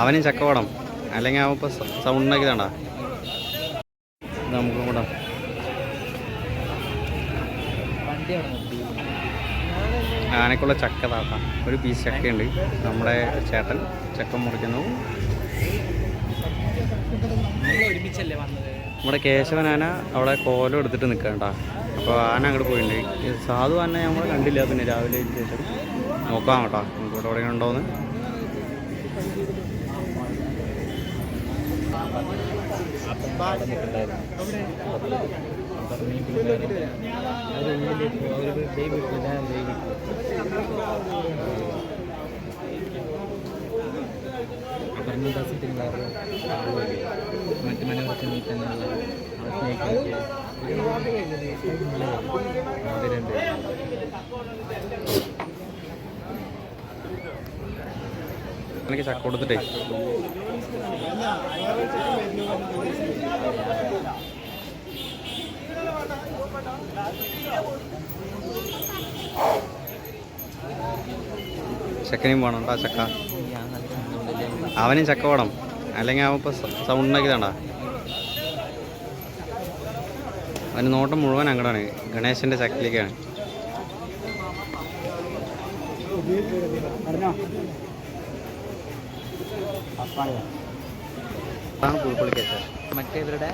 അവനും ചക്കവടം. അല്ലെങ്കിൽ അവൻ ഇപ്പോൾ സൗണ്ട് ഉണ്ടാക്കിയതാണ്ടാ നമുക്ക് കൂടെ. ആനക്കുള്ള ചക്ക താത്താം. ഒരു പീസ് ചക്കയുണ്ട്. നമ്മുടെ ചേട്ടൻ ചക്ക മുറിക്കുന്നു. നമ്മുടെ കേശവൻ ആന അവിടെ കോലം എടുത്തിട്ട് നിൽക്കണ്ട അപ്പോൾ ആന അങ്ങോട്ട് പോയിട്ടുണ്ട് സാധു ആന നമ്മൾ കണ്ടില്ല. പിന്നെ രാവിലെ ശേഷം നോക്കാം കേട്ടോ നമുക്ക് ഇവിടെ എവിടെ ദൈവം പറഞ്ഞു ബസ്സിട്ട് മറ്റു മനോഹരത്തെ നീക്കാനുള്ള സ്നേഹിക്കുന്നത് അവരുണ്ട് എനിക്ക് ചക്ക കൊടുത്തിട്ടേ. ചക്കനെയും വേണം കേട്ടോ ചക്ക. അവനും ചക്ക വേണം. അല്ലെങ്കിൽ അവൻ ഇപ്പോൾ സൗണ്ട് അവന് നോട്ടം മുഴുവൻ അങ്ങടാണ്. ഗണേശന്റെ ചക്കിലേക്കാണ് അതാണ് മറ്റേ ഇവരുടെ